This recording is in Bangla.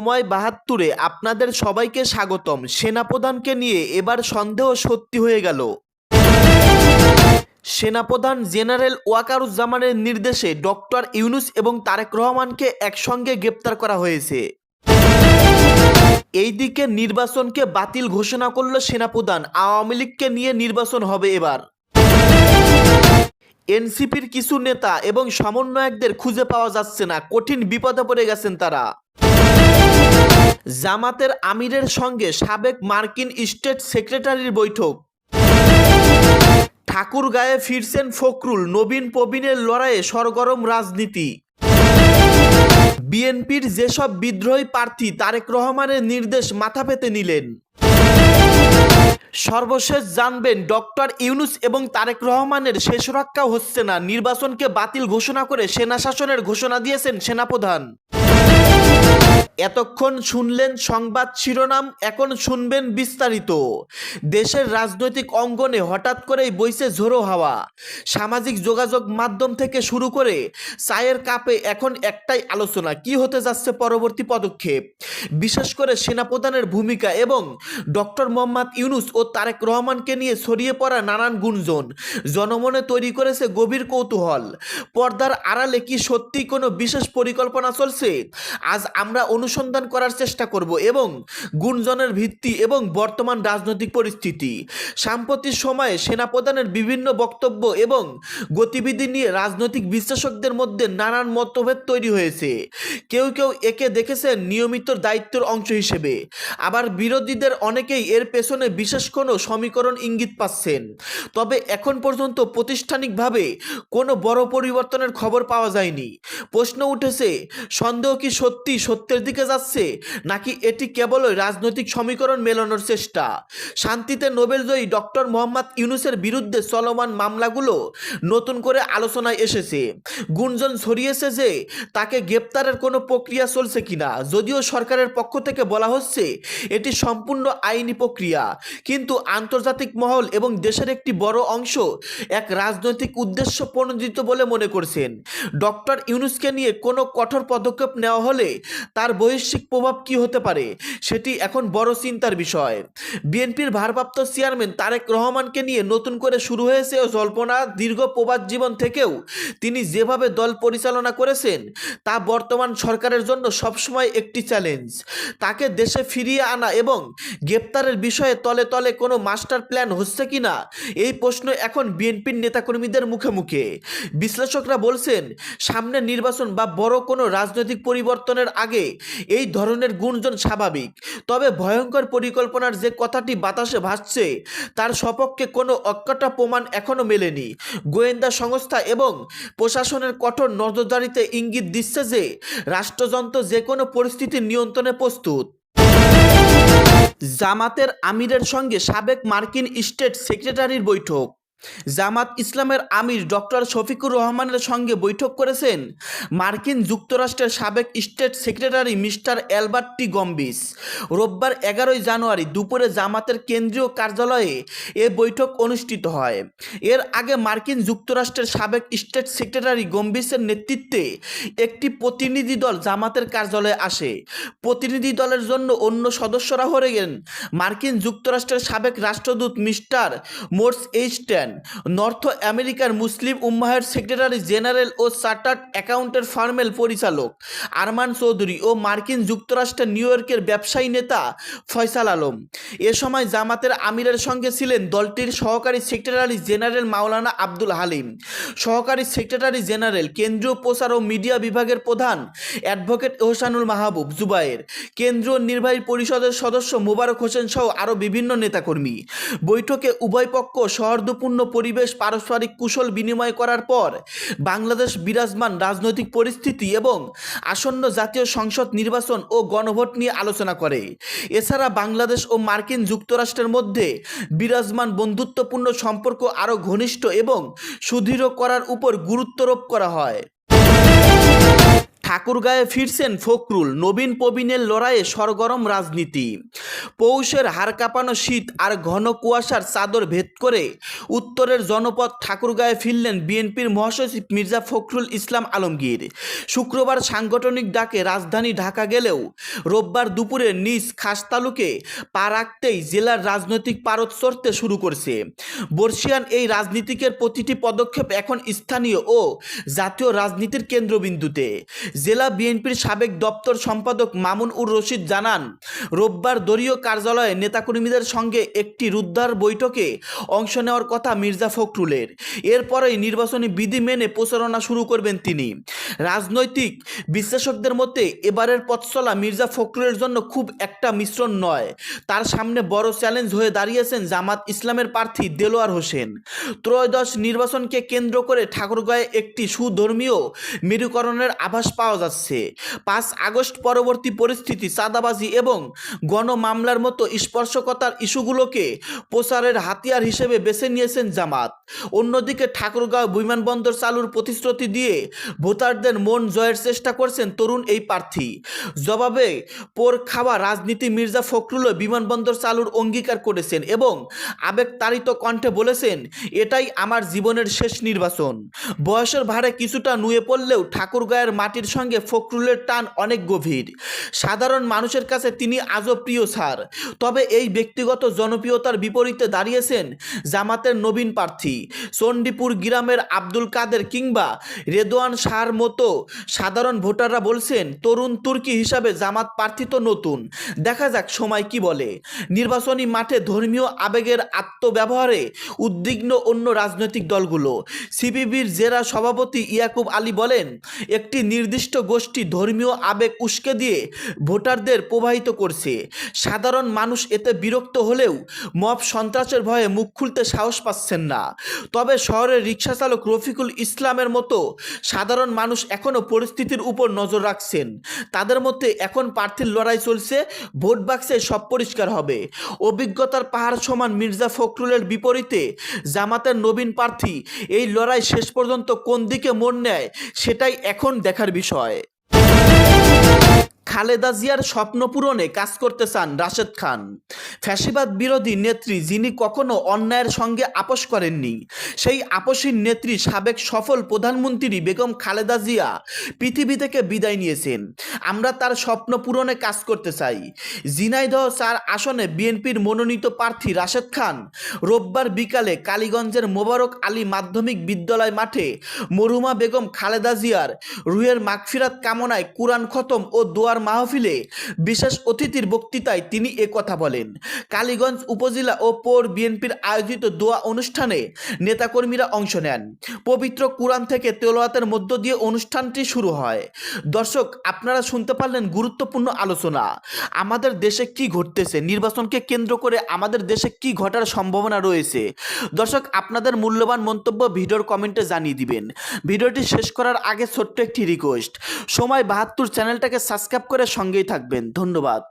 সময় বাহাত্তরে আপনাদের সবাইকে স্বাগতম। সেনাপ্রধানকে নিয়ে এবার সন্দেহ সত্যি হয়ে গেল। সেনাপ্রধান জেনারেল ওয়াকারুজ্জামানের নির্দেশে ডক্টর ইউনুস এবং তারেক রহমানকে একসঙ্গে গ্রেপ্তার করা হয়েছে। এইদিকে নির্বাচনকে বাতিল ঘোষণা করল সেনাপ্রধান। আওয়ামী লীগকে নিয়ে নির্বাচন হবে এবার। এনসিপির কিছু নেতা এবং সমন্বয়কদের খুঁজে পাওয়া যাচ্ছে না। কঠিন বিপদে পড়ে গেছেন তারা। জামাতের আমিরের সঙ্গে সাবেক মার্কিন স্টেট সেক্রেটারির বৈঠক। ঠাকুর গায়ে ফিরছেন ফখরুল নবীন প্রবীণের লড়াইয়ে সরগরম রাজনীতি। বিএনপির যেসব বিদ্রোহী প্রার্থী তারেক রহমানের নির্দেশ মাথা পেতে নিলেন। সর্বশেষ জানবেন ডক্টর ইউনুস এবং তারেক রহমানের শেষ রক্ষা হচ্ছে না, নির্বাচনকে বাতিল ঘোষণা করে সেনা শাসনের ঘোষণা দিয়েছেন সেনাপ্রধান। এতক্ষণ শুনলেন সংবাদ শিরোনাম, এখন শুনবেন বিস্তারিত। দেশের রাজনৈতিক অঙ্গনে হঠাৎ করেই বইছে ঝোড়ো হাওয়া। সামাজিক যোগাযোগ মাধ্যম থেকে শুরু করে চায়ের কাপে এখন একটাই আলোচনা, কি হতে যাচ্ছে পরবর্তী পদক্ষেপ? বিশেষ করে সেনাপ্রধানের ভূমিকা এবং ডক্টর মোহাম্মদ ইউনুস ও তারেক রহমানকে নিয়ে ছড়িয়ে পড়া নানান গুঞ্জন, জনমনে তৈরি করেছে গভীর কৌতূহল। পর্দার আড়ালে কি সত্যি কোনো বিশেষ পরিকল্পনা চলছে? আজ আমরা অনুসন্ধান করার চেষ্টা করব এবং গুঞ্জনের ভিত্তি এবং বর্তমান রাজনৈতিক পরিস্থিতি, সাম্প্রতিক সময়ে সেনাপ্রধানের বিভিন্ন বক্তব্য এবং গতিবিধি নিয়ে রাজনৈতিক বিশ্লেষকদের মধ্যে নানান মতভেদ তৈরি হয়েছে। কেউ কেউ একে দেখেছেন নিয়মিত দায়িত্বের অংশ হিসেবে। আবার বিরোধীদের অনেকেই এর পেছনে বিশেষ কোনো সমীকরণ ইঙ্গিত পাচ্ছেন। তবে এখন পর্যন্ত প্রাতিষ্ঠানিকভাবে কোনো বড় পরিবর্তনের খবর পাওয়া যায়নি। প্রশ্ন উঠেছে, সন্দেহ কি সত্যি সত্যের যাচ্ছে, নাকি এটি কেবলই রাজনৈতিক সমীকরণ মেলানোর চেষ্টা? শান্তিতে নোবেলজয়ী ডক্টর মোহাম্মদ ইউনুসের বিরুদ্ধে চলমান মামলাগুলো নতুন করে আলোচনায় এসেছে। গুঞ্জন ছড়িয়েছে যে তাকে গ্রেপ্তারের কোনো প্রক্রিয়া চলছে কিনা, যদিও সরকারের পক্ষ থেকে বলা হচ্ছে এটি সম্পূর্ণ আইনি প্রক্রিয়া। কিন্তু আন্তর্জাতিক মহল এবং দেশের একটি বড় অংশ এক রাজনৈতিক উদ্দেশ্য প্রণোদিত বলে মনে করছেন। ডক্টর ইউনুসকে নিয়ে কোনো কঠোর পদক্ষেপ নেওয়া হলে তার বৈশ্বিক প্রভাব কি হতে পারে, সেটি এখন বড় চিন্তার বিষয়। বিএনপির ভারপ্রাপ্ত চেয়ারম্যান তারেক রহমানকে নিয়ে নতুন করে শুরু হয়েছে জল্পনা দীর্ঘ প্রবাদ জীবন থেকেও তিনি যেভাবে দল পরিচালনা করেছেন, তা বর্তমান সরকারের জন্য সবসময় একটি চ্যালেঞ্জ। তাকে দেশে ফিরিয়ে আনা এবং গ্রেপ্তারের বিষয়ে তলে তলে কোনো মাস্টার প্ল্যান হচ্ছে কিনা এই প্রশ্ন এখন বিএনপির নেতাকর্মীদের মুখে মুখে। বিশ্লেষকরা বলছেন সামনে নির্বাচন বা বড় কোনো রাজনৈতিক পরিবর্তনের আগে এই ধরনের গুঞ্জন স্বাভাবিক। তবে ভয়ঙ্কর পরিকল্পনার যে কথাটি বাতাসে ভাসছে, তার সপক্ষে কোনো অজ্ঞাটা প্রমাণ এখনও মেলেনি। গোয়েন্দা সংস্থা এবং প্রশাসনের কঠোর নজরদারিতে ইঙ্গিত দিচ্ছে যে, রাষ্ট্রযন্ত্র যে কোনো পরিস্থিতি নিয়ন্ত্রণে প্রস্তুত। জামাতের আমিরের সঙ্গে সাবেক মার্কিন স্টেট সেক্রেটারির বৈঠক। জামাত ইসলামের আমির ডক্টর শফিকুর রহমানের সঙ্গে বৈঠক করেছেন মার্কিন যুক্তরাষ্ট্রের সাবেক স্টেট সেক্রেটারি মিস্টার অ্যালবার্ট টি গম্বিস। রোববার এগারোই জানুয়ারি দুপুরে জামাতের কেন্দ্রীয় কার্যালয়ে এ বৈঠক অনুষ্ঠিত হয়। এর আগে মার্কিন যুক্তরাষ্ট্রের সাবেক স্টেট সেক্রেটারি গম্বিসের নেতৃত্বে একটি প্রতিনিধি দল জামাতের কার্যালয়ে আসে। প্রতিনিধি দলের জন্য অন্য সদস্যরা হলেন মার্কিন যুক্তরাষ্ট্রের সাবেক রাষ্ট্রদূত মিস্টার মোর্স এইচ টেন নর্থ আমেরিকার মুসলিম উম্মাহের সেক্রেটারি জেনারেল ও চার্টার্ড অ্যাকাউন্টের ফার্মেল পরিচালক আরমান চৌধুরী ও মার্কিন যুক্তরাষ্ট্রের নিউ ইয়র্কের ব্যবসায়ী নেতা ফয়সাল আলম। এ সময় জামাতের আমিরের সঙ্গে ছিলেন দলটির সহকারী সেক্রেটারি জেনারেল মাওলানা আব্দুল হালিম। সহকারী সেক্রেটারি জেনারেল, কেন্দ্রীয় প্রচার ও মিডিয়া বিভাগের প্রধান অ্যাডভোকেট ওহসানুল মাহবুব জুবায়ের। কেন্দ্রীয় নির্বাহী পরিষদের সদস্য মোবারক হোসেন সহ আরও বিভিন্ন নেতাকর্মী। বৈঠকে উভয় পক্ষ সৌহার্দ্যপূর্ণ পরিবেশ পারস্পরিক কুশল বিনিময় করার পর বাংলাদেশ বিরাজমান রাজনৈতিক পরিস্থিতি এবং আসন্ন জাতীয় সংসদ নির্বাচন ও গণভোট নিয়ে আলোচনা করে। এছাড়া বাংলাদেশ ও মার্কিন যুক্তরাষ্ট্রের মধ্যে বিরাজমান বন্ধুত্বপূর্ণ সম্পর্ক আরও ঘনিষ্ঠ এবং সুদৃঢ় করার উপর গুরুত্বারোপ করা হয়। ঠাকুরগাঁয়ে ফিরছেন ফখরুল। নবীন প্রবীণের লড়াইয়ে সরগরম রাজনীতি। পৌষের হাড় কাঁপানো শীত আর ঘন কুয়াশার চাদর ভেদ করে উত্তরের জনপদ ঠাকুরগাঁয়ে ফিরলেন বিএনপির মহাসচিব মির্জা ফখরুল ইসলাম আলমগীর। শুক্রবার সাংগঠনিক ডাকে রাজধানী ঢাকা গেলেও রোববার দুপুরে নিজ খাস তালুকে পা রাখতেই জেলার রাজনৈতিক পারদ চড়তে শুরু করছে। বর্ষিয়ান এই রাজনীতিকের প্রতিটি পদক্ষেপ এখন স্থানীয় ও জাতীয় রাজনীতির কেন্দ্রবিন্দুতে। জেলা বিএনপির সাবেক দপ্তর সম্পাদক মামুন উর রশিদ জানান, রোববার দলীয় কার্যালয়ে নেতাকর্মীদের সঙ্গে একটি রুদ্ধার বৈঠকে অংশ নেওয়ার কথা মির্জা ফখরুলের। এরপরেই নির্বাচনী বিধি মেনে প্রচারণা শুরু করবেন তিনি। রাজনৈতিক বিশ্লেষকদের মতে, এবারের পথ চলা মির্জা ফখরুলের জন্য খুব একটা মিশ্রণ নয়। তার সামনে বড় চ্যালেঞ্জ হয়ে দাঁড়িয়েছেন জামাত ইসলামের প্রার্থী দেলোয়ার হোসেন। ত্রয়োদশ নির্বাচনকে কেন্দ্র করে ঠাকুরগাঁয়ে একটি সুধর্মীয় মেরুকরণের আভাস পাওয়া যাচ্ছে। পাঁচ আগস্ট পরবর্তী পরিস্থিতি, চাঁদাবাজি এবং গণমামলার মতো স্পর্শকতার ইস্যুগুলোকে প্রচারের হাতিয়ার হিসেবে বেছে নিয়েছেন জামাত। অন্যদিকে ঠাকুরগাঁও বিমানবন্দর চালুর প্রতিশ্রুতি দিয়ে ভোটারদের মন জয়ের চেষ্টা করছেন তরুণ এই প্রার্থী। জবাবে পোর খাওয়া রাজনীতি মির্জা ফখরুলও বিমানবন্দর চালুর অঙ্গীকার করেছেন এবং আবেগতাড়িত কণ্ঠে বলেছেন, এটাই আমার জীবনের শেষ নির্বাচন। বয়সের ভারে কিছুটা নুয়ে পড়লেও ঠাকুরগাঁয়ের মাটির সঙ্গে ফখরুলের টান অনেক গভীর। সাধারণ মানুষের কাছে তিনি আজও প্রিয় স্যার। তবে এই ব্যক্তিগত জনপ্রিয়তার বিপরীতে দাঁড়িয়েছেন জামাতের নবীন প্রার্থী। চণ্ডীপুর গ্রামের আব্দুল কাদের কিংবা রেদোয়ান শাহর মতো সাধারণ ভোটাররা বলছেন, তরুণ তুর্কি হিসাবে জামাত প্রার্থী তো নতুন। দেখা যাক সময় কি বলে। নির্বাচনী মাঠে ধর্মীয় আবেগের আত্মব্যবহারে উদ্বিগ্ন অন্য রাজনৈতিক দলগুলো। সিপিবির জেলা সভাপতি ইয়াকুব আলী বলেন, একটি নির্দিষ্ট গোষ্ঠী ধর্মীয় আবেগ উস্কে দিয়ে ভোটারদের প্রবাহিত করছে। সাধারণ মানুষ এতে বিরক্ত হলেও মব সন্ত্রাসের ভয়ে মুখ খুলতে সাহস পাচ্ছেন না। তবে শহরের রিক্সা চালক রফিকুল ইসলামের মতো সাধারণ মানুষ এখনও পরিস্থিতির উপর নজর রাখছেন। তাদের মধ্যে এখন প্রার্থীর লড়াই চলছে, ভোট বাক্সে সব পরিষ্কার হবে। অভিজ্ঞতার পাহাড় সমান মির্জা ফখরুলের বিপরীতে জামাতের নবীন প্রার্থী, এই লড়াই শেষ পর্যন্ত কোন দিকে মন নেয়, সেটাই এখন দেখার বিষয়। বিষয়। খালেদা জিয়ার স্বপ্ন পূরণে কাজ করতে চান রাশেদ খান। ফ্যাসিবাদ বিরোধী নেত্রী যিনি কখনো অন্যায়ের সঙ্গে আপোষ করেননি, সেই আপোষীর নেত্রী সাবেক সফল প্রধানমন্ত্রী বেগম খালেদা জিয়া পৃথিবী থেকে বিদায় নিয়েছেন। আমরা তার স্বপ্ন পূরণে কাজ করতে চাই। ঝিনাইদহ চার আসনে বিএনপির মনোনীত প্রার্থী রাশেদ খান রোববার বিকালে কালীগঞ্জের মোবারক আলী মাধ্যমিক বিদ্যালয় মাঠে মরুমা বেগম খালেদা জিয়ার রুহের মাগফিরাত কামনায় কুরআন খতম ও দোয়ার মাহফিলে বিশেষ অতিথির বক্তৃতায় তিনি এ কথা বলেন। কালীগঞ্জ উপজেলা ও পৌর বিএনপির আয়োজিত দোয়া অনুষ্ঠানে নেতাকর্মীরা অংশ নেন। পবিত্র কুরআন থেকে তেলোয়াতের মধ্য দিয়ে অনুষ্ঠানটি শুরু হয়। দর্শক, আপনারা শুনতে পারলেন গুরুত্বপূর্ণ আলোচনা। আমাদের দেশে কি ঘটতেছে? নির্বাচনকে কেন্দ্র করে আমাদের দেশে কি ঘটার সম্ভাবনা রয়েছে? দর্শক, আপনাদের মূল্যবান মন্তব্য ভিডিওর কমেন্টে জানিয়ে দিবেন। ভিডিওটি শেষ করার আগে ছোট্ট একটি রিকোয়েস্ট। সময় বাহাত্তর, চ্যানেলটাকে সাবস্ক্রাইব করে সঙ্গেই থাকবেন। ধন্যবাদ।